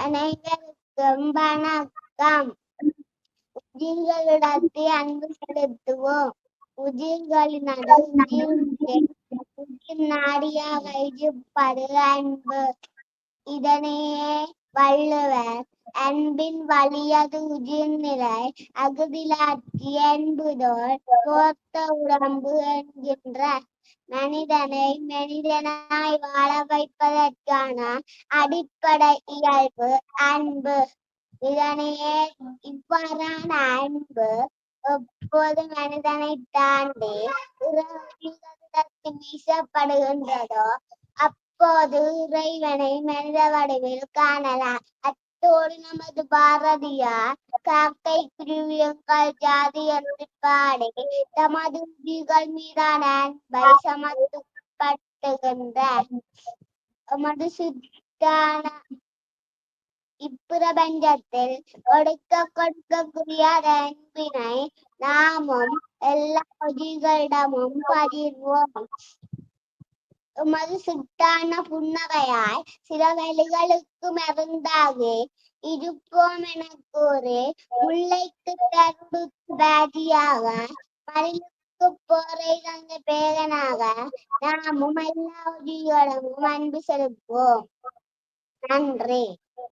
அனைவருக்கும் வணக்கம் உயிர்களிடத்தை அன்பு செலுத்துவோம். உயிர்களினது உயிர் நாடியாக இருப்பது அன்பு. இதனையே வள்ளுவர் அன்பின் வழியது வலியது உயிர்நிலை அகுதிலாட்சி என்பதோர் போர்த்த உடம்பு என்கின்ற மனிதனை மனிதனாய் வாழ வைப்பதற்கான அடிப்படை இயல்பு அன்பு. இதனையே இவ்வாறான அன்பு எப்போது மனிதனை தாண்டி வீசப்படுகின்றதோ அப்போது இறைவனை மனித வடிவில் காணலாம். அத்தோடு நமது பாரதியார் காக்கை குருவியங்கள் ஜாதி என்று பாடி தமது உயிர்கள் மீதான அன்பை சமத்துப்படுத்துகின்றார் எமது சுத்தான இப்பிரபஞ்சத்தில் கொடுக்க கொடுக்கக்கூடிய அன்பினை நாமும் எல்லா உயிர்களிடமும் பகிர்வோம். உமது சுட்டான புன்னகையாய் சில வழிகளுக்கு மருந்தாகே இருப்போம் என கூறி முல்லைக்கு தருடுக்கு பேதியாக மயிலுக்கு போரை தந்த பேரனாக நாமும் எல்லா உயிரிடமும் அன்பு செலுத்துவோம் நன்றி